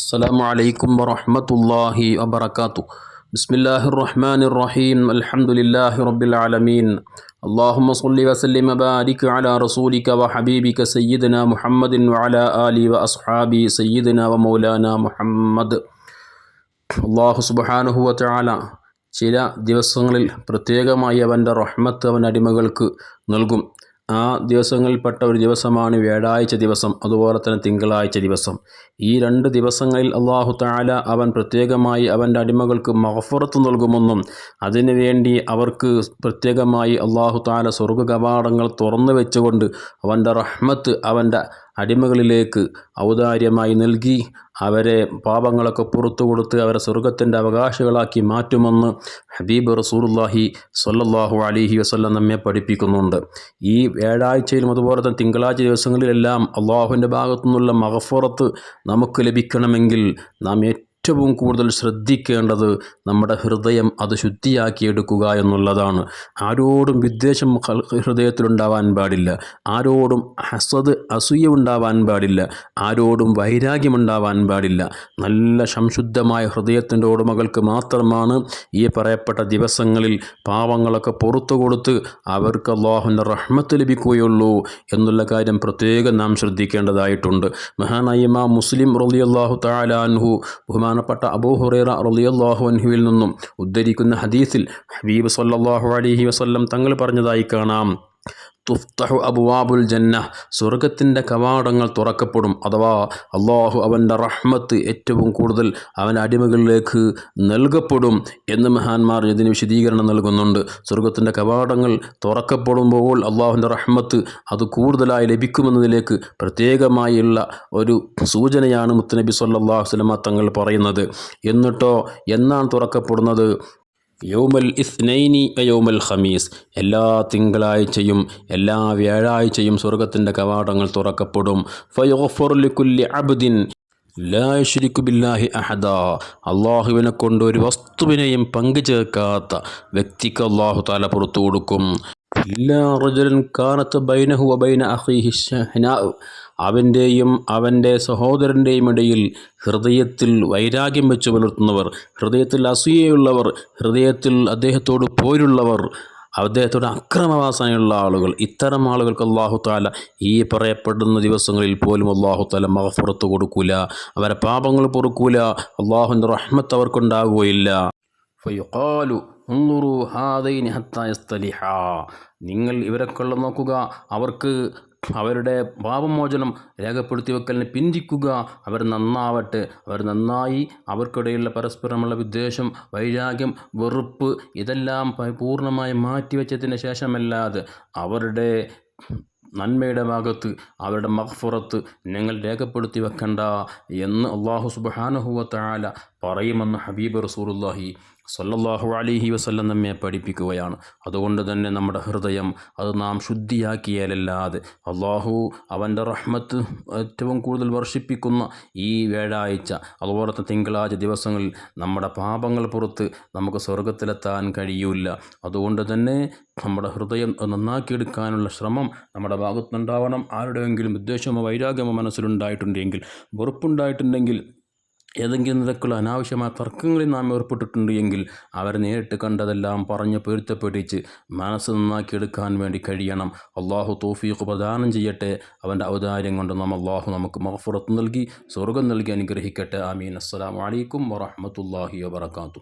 السلام عليكم ورحمة الله وبركاته بسم الله الرحمن الرحيم الحمد لله رب العالمين اللهم صل وسلم وبارك على رسولك وحبيبك سيدنا محمد وعلى آله وأصحابه سيدنا ومولانا محمد അള്ളാഹു സുബഹാനുഹുവ ചാല ചില ദിവസങ്ങളിൽ പ്രത്യേകമായി അവൻ്റെ റഹ്മത്ത് അവൻ അടിമകൾക്ക് നൽകും ആ ദിവസങ്ങളിൽപ്പെട്ട ഒരു ദിവസമാണ് വ്യാഴാഴ്ച ദിവസം അതുപോലെ തന്നെ തിങ്കളാഴ്ച ദിവസം. ഈ രണ്ട് ദിവസങ്ങളിൽ അള്ളാഹു താല അവൻ പ്രത്യേകമായി അവന്റെ അടിമകൾക്ക് മഹഫുറത്ത് നൽകുമെന്നും അതിനുവേണ്ടി അവർക്ക് പ്രത്യേകമായി അള്ളാഹു താല സ്വർഗ കവാടങ്ങൾ തുറന്നു വെച്ചുകൊണ്ട് അവന്റെ റഹ്മത്ത് അവന്റെ അടിമകളിലേക്ക് ഔദാര്യമായി നൽകി അവരെ പാപങ്ങളൊക്കെ പുറത്തു കൊടുത്ത് അവരെ സ്വർഗത്തിന്റെ അവകാശികളാക്കി മാറ്റുമെന്ന് ഹബീബ് റസൂർല്ലാഹി സൊല്ലാഹു അലിഹി വസല്ലം നമ്മെ പഠിപ്പിക്കുന്നുണ്ട്. ഈ വ്യാഴാഴ്ചയിലും അതുപോലെ തന്നെ തിങ്കളാഴ്ച ദിവസങ്ങളിലെല്ലാം അള്ളാഹുവിന്റെ ഭാഗത്തു നിന്നുള്ള മഹഫുറത്ത് നമുക്ക് ലഭിക്കണമെങ്കിൽ നാം ഏറ്റവും കൂടുതൽ ശ്രദ്ധിക്കേണ്ടത് നമ്മുടെ ഹൃദയം അത് ശുദ്ധിയാക്കിയെടുക്കുക എന്നുള്ളതാണ്. ആരോടും വിദ്വേഷം ഹൃദയത്തിലുണ്ടാവാൻ പാടില്ല. ആരോടും ഹസദ് അസൂയ ഉണ്ടാവാൻ പാടില്ല. ആരോടും വൈരാഗ്യമുണ്ടാവാൻ പാടില്ല. നല്ല സംശുദ്ധമായ ഹൃദയത്തിന്റെ ഉടമകൾക്ക് മാത്രമാണ് ഈ പറയപ്പെട്ട ദിവസങ്ങളിൽ പാവങ്ങളൊക്കെ പുറത്തു കൊടുത്ത് അവർക്ക് അള്ളാഹുവിന്റെ റഹ്മത്ത് ലഭിക്കുകയുള്ളൂ എന്നുള്ള കാര്യം പ്രത്യേകം നാം ശ്രദ്ധിക്കേണ്ടതായിട്ടുണ്ട്. മഹാനായിമ മുസ്ലിം റളിയല്ലാഹു താലാൻഹു ബഹുമാൻ ബഹുമാനപ്പെട്ട അബൂ ഹുറൈറ റളിയല്ലാഹു അൻഹുവിൽ നിന്നും ഉദ്ധരിക്കുന്ന ഹദീസിൽ ഹബീബ് സല്ലാഹു അലഹി വസല്ലം തങ്ങൾ പറഞ്ഞതായി കാണാം. തുഫ്തഹു അബുവാബുൽ ജന്ന സ്വർഗത്തിന്റെ കവാടങ്ങൾ തുറക്കപ്പെടും. അഥവാ അള്ളാഹു അവന്റെ റഹ്മത്ത് ഏറ്റവും കൂടുതൽ അവന്റെ അടിമകളിലേക്ക് നൽകപ്പെടും എന്ന് മഹാന്മാർ ഇതിന് വിശദീകരണം നൽകുന്നുണ്ട്. സ്വർഗത്തിന്റെ കവാടങ്ങൾ തുറക്കപ്പെടുമ്പോൾ അള്ളാഹുവിന്റെ റഹ്മത്ത് അത് കൂടുതലായി ലഭിക്കുമെന്നതിലേക്ക് പ്രത്യേകമായുള്ള ഒരു സൂചനയാണ് മുത്തനബി സല്ലാഹു സ്വലമ തങ്ങൾ പറയുന്നത്. എന്നിട്ടോ എന്നാണ് തുറക്കപ്പെടുന്നത്? യൗമൽ ഇസ്നൈനി യൗമൽ ഖമീസ്. എല്ലാ തിങ്കളാഴ്ചയും എല്ലാ വ്യാഴാഴ്ചയും സ്വർഗത്തിന്റെ കവാടങ്ങൾ തുറക്കപ്പെടും. ഫയോഫുർലിക്കുല്ലി അബ്ദിൻ. ബില്ലാഹി അഹദ. അള്ളാഹുവിനെ കൊണ്ട് ഒരു വസ്തുവിനെയും പങ്കുചേർക്കാത്ത വ്യക്തിക്ക് അള്ളാഹു താല പുറത്തു കൊടുക്കും. ഇല്ലാ അവന്റെയും അവന്റെ സഹോദരന്റെയും ഇടയിൽ ഹൃദയത്തിൽ വൈരാഗ്യം വെച്ച് പുലർത്തുന്നവർ ഹൃദയത്തിൽ അസൂയയുള്ളവർ ഹൃദയത്തിൽ അദ്ദേഹത്തോട് പോരുള്ളവർ അദ്ദേഹത്തോട് അക്രമവാസനയുള്ള ആളുകൾ. ഇത്തരം ആളുകൾക്ക് അള്ളാഹു താല ഈ പറയപ്പെടുന്ന ദിവസങ്ങളിൽ പോലും അള്ളാഹു താല മഹഫുറത്ത് കൊടുക്കൂല. അവരെ പാപങ്ങൾ പൊറുക്കൂല. അള്ളാഹുവിന്റെ റഹ്മത്ത് അവർക്കുണ്ടാകുകയില്ല നിങ്ങൾ ഇവരെ നോക്കുക അവർക്ക് അവരുടെ പാപമോചനം രേഖപ്പെടുത്തി വെക്കലിനെ പിന്തിക്കുക. അവർ നന്നാവട്ടെ അവർ നന്നായി അവർക്കിടയിലുള്ള പരസ്പരമുള്ള വിദ്വേഷം വൈരാഗ്യം വെറുപ്പ് ഇതെല്ലാം പൂർണമായി മാറ്റിവെച്ചതിന് ശേഷമല്ലാതെ അവരുടെ നന്മയുടെ ഭാഗത്ത് അവരുടെ മഹ്ഫുറത്ത് നിങ്ങൾ രേഖപ്പെടുത്തി വെക്കണ്ട എന്ന് അള്ളാഹു സുബാനഹുവത്താല പറയുമെന്ന് ഹബീബ് റസൂലുല്ലാഹി സല്ലല്ലാഹു അലിഹി വസല്ലം നമ്മെ പഠിപ്പിക്കുകയാണ്. അതുകൊണ്ട് തന്നെ നമ്മുടെ ഹൃദയം അത് നാം ശുദ്ധിയാക്കിയാലല്ലാതെ അള്ളാഹു അവന്റെ റഹ്മത്ത് ഏറ്റവും കൂടുതൽ വർഷിപ്പിക്കുന്ന ഈ വ്യാഴാഴ്ച അതുപോലത്തെ തിങ്കളാഴ്ച ദിവസങ്ങളിൽ നമ്മുടെ പാപങ്ങൾ പുറത്ത് നമുക്ക് സ്വർഗത്തിലെത്താൻ കഴിയില്ല. അതുകൊണ്ട് തന്നെ നമ്മുടെ ഹൃദയം നന്നാക്കിയെടുക്കാനുള്ള ശ്രമം നമ്മുടെ ഭാഗത്തുനിന്നുണ്ടാവണം. ആരുടെയെങ്കിലും ഉദ്ദേശമോ വൈരാഗ്യമോ മനസ്സിലുണ്ടായിട്ടുണ്ടെങ്കിൽ വെറുപ്പുണ്ടായിട്ടുണ്ടെങ്കിൽ ഏതെങ്കിലും നിരക്കുള്ള അനാവശ്യമായ തർക്കങ്ങളിൽ നാം ഏർപ്പെട്ടിട്ടുണ്ട് എങ്കിൽ അവരെ നേരിട്ട് കണ്ടതെല്ലാം പറഞ്ഞ് പൊരുത്തപ്പെടിച്ച് മനസ്സ് നന്നാക്കിയെടുക്കാൻ വേണ്ടി കഴിയണം. അള്ളാഹു തോഫീഖ് പ്രദാനം ചെയ്യട്ടെ. അവന്റെ ഔദാര്യം കൊണ്ട് നാം അള്ളാഹു നമുക്ക് മഹഫുറത്ത് നൽകി സ്വർഗം നൽകി അനുഗ്രഹിക്കട്ടെ. ആമീൻ. അസ്സാം വലൈക്കും വറഹമത്തല്ലാഹി വാത്തു